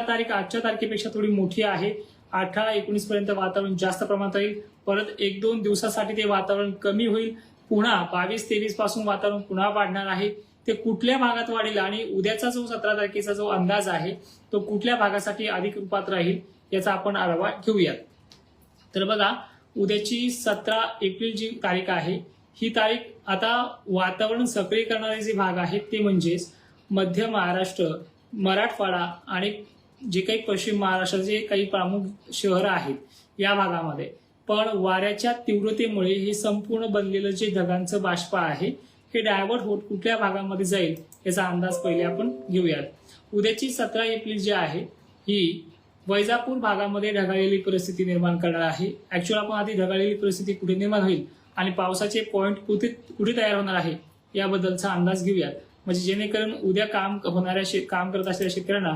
तारीख आजच्या तारखेपेक्षा थोडी मोठी आहे. अठरा एकोणीस पर्यंत वातावरण जास्त प्रमाणात राहील परत एक दोन दिवसासाठी ते वातावरण कमी होईल. पुन्हा बावीस तेवीसपासून वातावरण पुन्हा वाढणार आहे. ते कुठल्या भागात वाढेल आणि उद्याचा जो सतरा तारखेचा जो अंदाज आहे तो कुठल्या भागासाठी अधिक रूपात राहील याचा आपण आढावा घेऊयात. तर बघा उद्याची सतरा एप्रिल जी तारीख आहे ही तारीख आता वातावरण सक्रिय करणारे जे भाग आहेत ते म्हणजेच मध्य महाराष्ट्र मराठवाडा आणि जे काही पश्चिम महाराष्ट्राचे काही प्रमुख शहरं आहेत या भागामध्ये. पण वाऱ्याच्या तीव्रतेमुळे हे संपूर्ण बनलेलं जे ढगांचं बाष्प आहे हे डायव्हर्ट होत कुठल्या भागामध्ये जाईल याचा अंदाज पहिले आपण घेऊयात. उद्याची सतरा एप्रिल जी आहे ही वैजापूर भागामध्ये ढगाळलेली परिस्थिती निर्माण करणार आहे. ऍक्च्युअल आपण आधी ढगाळलेली परिस्थिती कुठे निर्माण होईल आणि पावसाचे पॉईंट कुठे कुठे तयार होणार आहे याबद्दलचा अंदाज घेऊयात. म्हणजे जेणेकरून उद्या काम होणाऱ्या शे काम करत असलेल्या शेतकऱ्यांना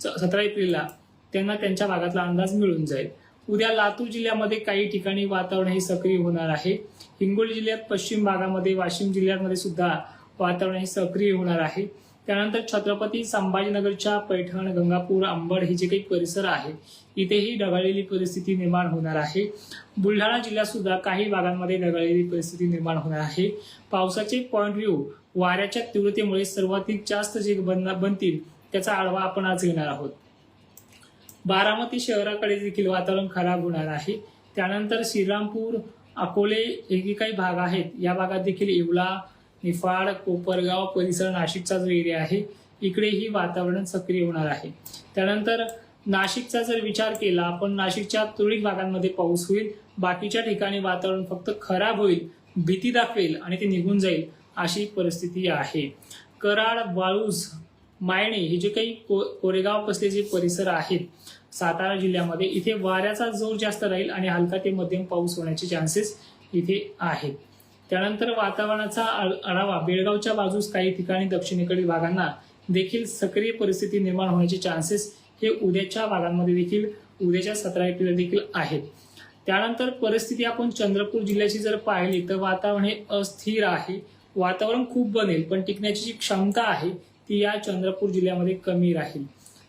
सतरा एप्रिलला त्यांना त्यांच्या भागातला अंदाज मिळून जाईल. उद्या लातूर जिल्ह्यामध्ये काही ठिकाणी वातावरण हे सक्रिय होणार आहे. हिंगोली जिल्ह्यात पश्चिम भागामध्ये वाशिम जिल्ह्यामध्ये सुद्धा वातावरण हे सक्रिय होणार आहे. त्यानंतर छत्रपती संभाजीनगरच्या पैठण गंगापूर अंबड हे जे काही परिसर आहे इथेही ढगाळलेली परिस्थिती निर्माण होणार आहे. बुलढाणा जिल्ह्यात सुद्धा काही भागांमध्ये ढगाळलेली परिस्थिती निर्माण होणार आहे. पावसाचे पॉईंट व्ह्यू वाऱ्याच्या तीव्रतेमुळे सर्वाधिक जास्त जे बन- बनतील त्याचा आढावा आपण आज घेणार आहोत. बारामती शहराकडे देखील वातावरण खराब होणार आहे. त्यानंतर श्रीरामपूर अकोले हे जे काही भाग आहेत या भागात देखील येवला निफाड कोपरगाव परिसर नाशिकचा जो एरिया आहे इकडेही वातावरण सक्रिय होणार आहे. त्यानंतर नाशिकचा जर विचार केला आपण नाशिकच्या तुरळक भागांमध्ये पाऊस होईल बाकीच्या ठिकाणी वातावरण फक्त खराब होईल भीती दाखवेल आणि ते निघून जाईल अशी परिस्थिती आहे. कराड वाळूज मायणे हे जे काही को- कोरेगाव कसले जे परिसर आहेत सातारा जिल्ह्यामध्ये इथे वाऱ्याचा जोर जास्त राहील आणि हलका ते मध्यम पाऊस होण्याचे चान्सेस इथे आहेत. त्यानंतर वातावरणाचा आढावा बेळगावच्या बाजूस काही ठिकाणी दक्षिणेकडील भागांना देखील सक्रिय परिस्थिती निर्माण होण्याचे चान्सेस हे उद्याच्या भागांमध्ये देखील उद्याच्या सतरा एप्रिल देखील आहेत. त्यानंतर परिस्थिती आपण चंद्रपूर जिल्ह्याची जर पाहिली तर वातावरण हे अस्थिर आहे. वातावरण खूप बनेल पण टिकण्याची जी क्षमता आहे ती या चंद्रपूर जिल्ह्यामध्ये कमी राहील.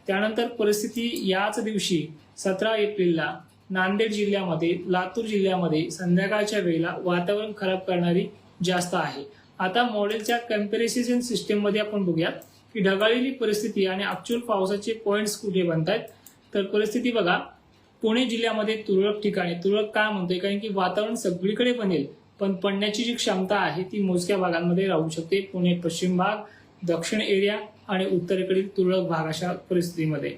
त्यानंतर परिस्थिती याच दिवशी सतरा एप्रिलला नांदेड जिल्ह्यामध्ये लातूर जिल्ह्यामध्ये संध्याकाळच्या वेळेला वातावरण खराब करणारी जास्त आहे. आता मॉडेलच्या कंपॅरिझन सिस्टीममध्ये आपण बघूयात की ढगाळलेली परिस्थिती आणि ऍक्च्युअल पावसाचे पॉईंट्स कुठे बनतायत? तर परिस्थिती बघा. पुणे जिल्ह्यामध्ये तुरळक ठिकाणी तुरळक का म्हणतोय? कारण की वातावरण सगळीकडे बनेल पण पडण्याची जी क्षमता आहे ती मोजक्या भागांमध्ये राहू शकते. पुणे पश्चिम भाग दक्षिण एरिया आणि उत्तरेकडील तुरळक भाग अशा परिस्थितीमध्ये.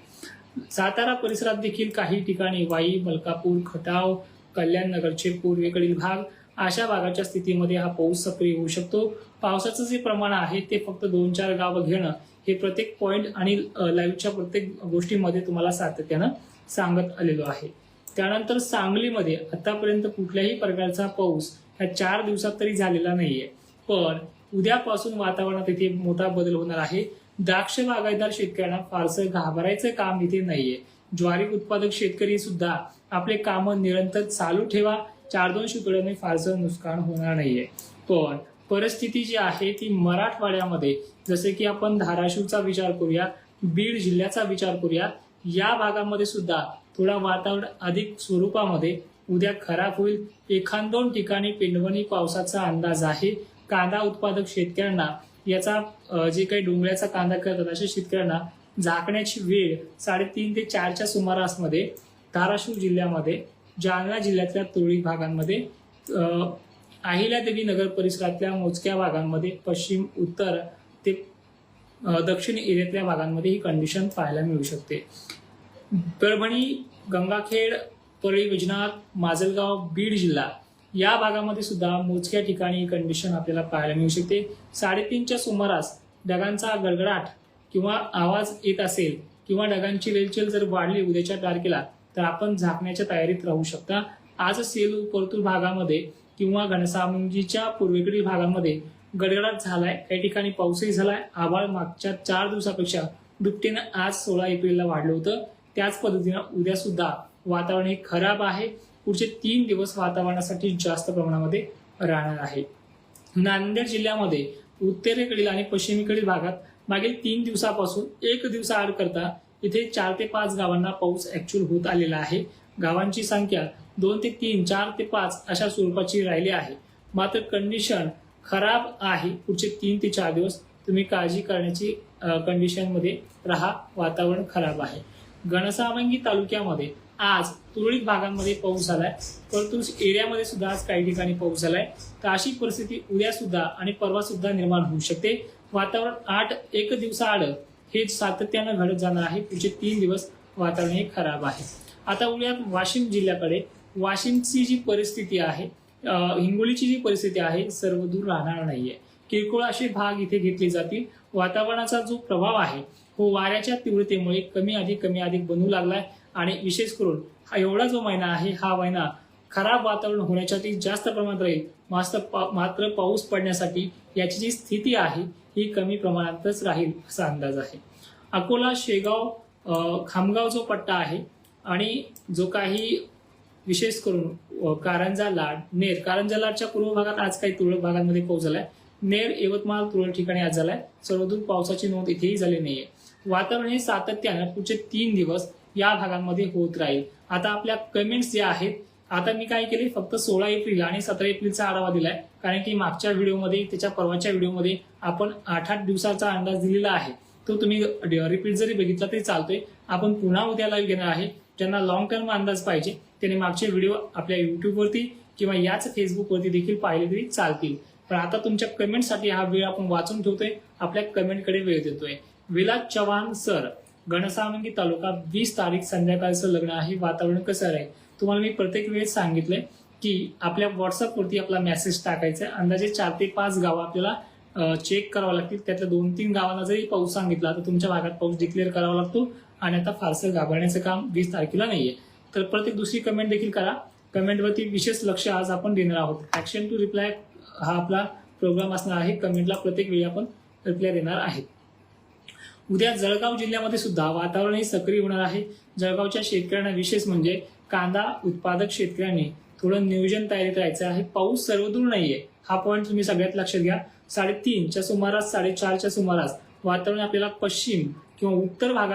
सातारा परिसरात देखील काही ठिकाणी वाई मलकापूर खटाव कल्याण नगरचे पूर्वेकडील भाग अशा भागाच्या स्थितीमध्ये हा पाऊस सक्रिय होऊ शकतो. पावसाचं जे प्रमाण आहे ते फक्त दोन चार गावं घेणं हे प्रत्येक पॉईंट आणि लाईव्हच्या प्रत्येक गोष्टीमध्ये तुम्हाला सातत्यानं सांगत आलेलो आहे. त्यानंतर सांगलीमध्ये आतापर्यंत कुठल्याही प्रकारचा पाऊस ह्या चार दिवसात तरी झालेला नाहीये. पण उद्यापासून वातावरणात इथे मोठा बदल होणार आहे. द्राक्ष बागायतदार शेतकऱ्यांना फारसं घाबरायचं काम इथे नाहीये. ज्वारी उत्पादक शेतकरी सुद्धा आपले कामं निरंतर चालू ठेवा. चार दोन शेतकऱ्यांनी फारसं नुकसान होणार नाहीये. पण परिस्थिती जी आहे ती मराठवाड्यामध्ये जसे की आपण धाराशिवचा विचार करूया बीड जिल्ह्याचा विचार करूया या भागामध्ये सुद्धा थोडा वातावरण अधिक स्वरूपामध्ये उद्या खराब होईल. एखाद दोन ठिकाणी पिंडवणी पावसाचा अंदाज आहे. कांदा उत्पादक शेतकऱ्यांना याचा जे काही डोंगऱ्याचा कांदा करतात अशा शेतकऱ्यांना झाकण्याची वेळ साडेतीन ते चारच्या सुमारासमध्ये धाराशिव जिल्ह्यामध्ये जालना जिल्ह्यातल्या तुरळक भागांमध्ये अहिल्यादेवी नगर परिसरातल्या मोजक्या भागांमध्ये पश्चिम उत्तर ते दक्षिण एरियातल्या भागांमध्ये ही कंडिशन पाहायला मिळू शकते. परभणी गंगाखेड परळी विजनाथ माजलगाव बीड जिल्हा या भागामध्ये सुद्धा मोजक्या ठिकाणी ही कंडिशन आपल्याला पाहायला मिळू शकते. साडेतीनच्या सुमारास ढगांचा गडगडाट किंवा आवाज येत असेल किंवा ढगांची रेलचेल जर वाढली उद्याच्या तारखेला तर आपण झाकण्याच्या तयारीत राहू शकता. आज सेलू परतूर भागामध्ये किंवा घनसामुंजीच्या पूर्वेकडील भागामध्ये गडगडाट झालाय. काही ठिकाणी पाऊसही झालाय. आभाळ मागच्या चार दिवसापेक्षा दुपटीनं आज सोळा एप्रिलला वाढलं होतं. त्याच पद्धतीनं उद्या सुद्धा वातावरण हे खराब आहे. पुढचे तीन दिवस वातावरणासाठी जास्त प्रमाणामध्ये राहणार आहे. नांदेड जिल्ह्यामध्ये उत्तरेकडील आणि पश्चिमेकडील भागात मागील तीन दिवसापासून एक दिवसा आड करता इथे चार ते पाच गावांना पाऊस ऍक्च्युअल होत आलेला आहे. गावांची संख्या दोन ते तीन चार ते पाच अशा स्वरूपाची राहिली आहे. मात्र कंडिशन खराब आहे. पुढचे तीन ते चार दिवस तुम्ही काळजी करण्याची कंडिशनमध्ये राहा. वातावरण खराब आहे. गणसावंगी तालुक्यामध्ये आज तुरळक भागांमध्ये पाऊस झालाय. परंतु एरियामध्ये सुद्धा आज काही ठिकाणी पाऊस झालाय. तर अशी परिस्थिती उद्या सुद्धा आणि परवा सुद्धा निर्माण होऊ शकते. वातावरण आठ एक दिवसाआड हे सातत्यानं घडत जाणार आहे. पुढचे तीन दिवस वातावरण हे खराब आहे. आता उद्या वाशिम जिल्ह्याकडे वाशिमची जी परिस्थिती आहे हिंगोलीची जी परिस्थिती आहे सर्व दूर राहणार नाहीये. किरकोळ असे भाग इथे घेतले जातील. वातावरणाचा जो प्रभाव आहे हो वाऱ्याच्या तीव्रतेमुळे कमी अधिक कमी अधिक बनू लागलाय. आणि विशेष करून हा एवढा जो महिना आहे हा महिना खराब वातावरण होण्यासाठी जास्त प्रमाणात राहील. मास्त पा- मात्र पाऊस पडण्यासाठी याची जी स्थिती आहे ही कमी प्रमाणातच राहील असा अंदाज आहे. अकोला शेगाव खामगाव जो पट्टा आहे आणि जो काही विशेष करून कारंजा लाड नेर कारंजा लाडच्या पूर्व भागात आज काही तुरळक भागांमध्ये पाऊस झालाय. नेर यवतमाळ तुरळक ठिकाणी आज झालाय. सर्वदूर पावसाची नोंद इथेही झाली नाहीये. वातावरण हे सातत्यानं पुढचे तीन दिवस या भागांमध्ये होत राहील. आता आपल्या कमेंट्स जे आहेत आता मी काय केले फक्त सोळा एप्रिल आणि सतरा एप्रिलचा आढावा दिलाय. कारण की मागच्या व्हिडिओमध्ये त्याच्या परवाच्या व्हिडिओमध्ये आपण आठ आठ दिवसाचा अंदाज दिलेला आहे. तो तुम्ही रिपीट जरी बघितला तरी चालतोय. आपण पुन्हा उद्या लाईव्ह घेणार आहे. ज्यांना लॉंग टर्म अंदाज पाहिजे त्यांनी मागचे व्हिडिओ आपल्या युट्यूबवरती किंवा याच फेसबुकवरती देखील पाहिले तरी चालतील. पण आता तुमच्या कमेंटसाठी हा वेळ आपण वाचून ठेवतोय. आपल्या कमेंटकडे वेळ देतोय. विलास चव्हाण सर गणसावंगी तालुका वीस तारीख संध्याकाळचं लग्न आहे. वातावरण कसं आहे? तुम्हाला मी प्रत्येक वेळेस सांगितलंय की आपल्या व्हॉट्सअपवरती आपला मेसेज टाकायचा आहे. अंदाजे चार ते पाच गावं आपल्याला चेक करावं लागतील. त्यातल्या दोन तीन गावांना जरी पाऊस सांगितला तर तुमच्या भागात पाऊस डिक्लेअर करावा लागतो आणि आता फारसं घाबरण्याचं काम वीस तारखेला नाहीये. तर प्रत्येक दुसरी कमेंट देखील करा. कमेंटवरती विशेष लक्ष आज आपण देणार आहोत. ऍक्शन टू रिप्लाय हा आपला प्रोग्राम असणार आहे. कमेंटला प्रत्येक वेळी आपण रिप्लाय देणार आहे उद्या जळगाव जिल्ह्यामध्ये सुद्धा वातावरण हे सक्रिय होणार आहे. जळगावच्या शेतकऱ्यांना विशेष म्हणजे कांदा उत्पादक शेतकऱ्यांनी थोडं नियोजन तयारीत राहायचं आहे. पाऊस सर्वदूर नाहीये. हा पॉईंट तुम्ही सगळ्यात लक्षात घ्या. साडेतीनच्या सुमारास साडेचारच्या सुमारास वातावरण आपल्याला पश्चिम किंवा उत्तर भागात